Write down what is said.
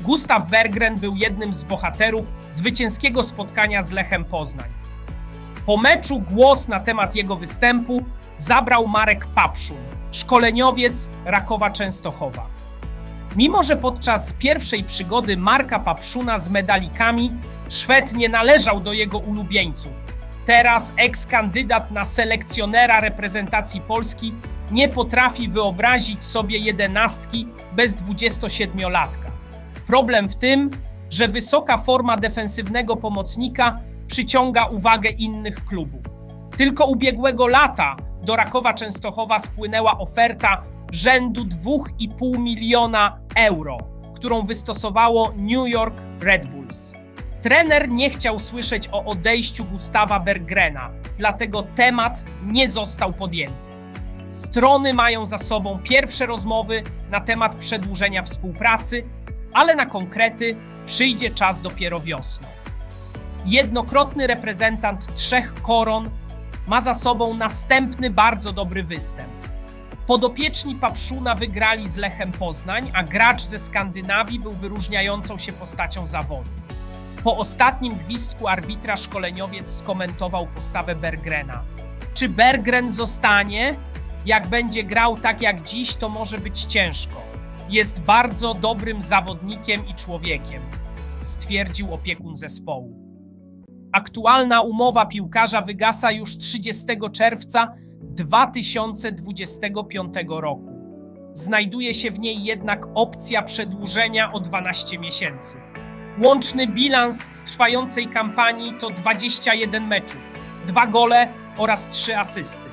Gustaw Berggren był jednym z bohaterów zwycięskiego spotkania z Lechem Poznań. Po meczu głos na temat jego występu zabrał Marek Papszun, szkoleniowiec Rakowa Częstochowa. Mimo, że podczas pierwszej przygody Marka Papszuna z medalikami Szwed nie należał do jego ulubieńców, teraz eks-kandydat na selekcjonera reprezentacji Polski nie potrafi wyobrazić sobie jedenastki bez 27-latka. Problem w tym, że wysoka forma defensywnego pomocnika przyciąga uwagę innych klubów. Tylko ubiegłego lata do Rakowa Częstochowa spłynęła oferta rzędu 2,5 miliona euro, którą wystosowało New York Red Bulls. Trener nie chciał słyszeć o odejściu Gustawa Bergrena, dlatego temat nie został podjęty. Strony mają za sobą pierwsze rozmowy na temat przedłużenia współpracy, ale na konkrety przyjdzie czas dopiero wiosną. Jednokrotny reprezentant trzech koron ma za sobą następny bardzo dobry występ. Podopieczni Papszuna wygrali z Lechem Poznań, a gracz ze Skandynawii był wyróżniającą się postacią zawodu. Po ostatnim gwizdku arbitra szkoleniowiec skomentował postawę Bergrena. Czy Bergren zostanie? Jak będzie grał tak jak dziś, to może być ciężko. Jest bardzo dobrym zawodnikiem i człowiekiem, stwierdził opiekun zespołu. Aktualna umowa piłkarza wygasa już 30 czerwca 2025 roku. Znajduje się w niej jednak opcja przedłużenia o 12 miesięcy. Łączny bilans z trwającej kampanii to 21 meczów, 2 gole oraz 3 asysty.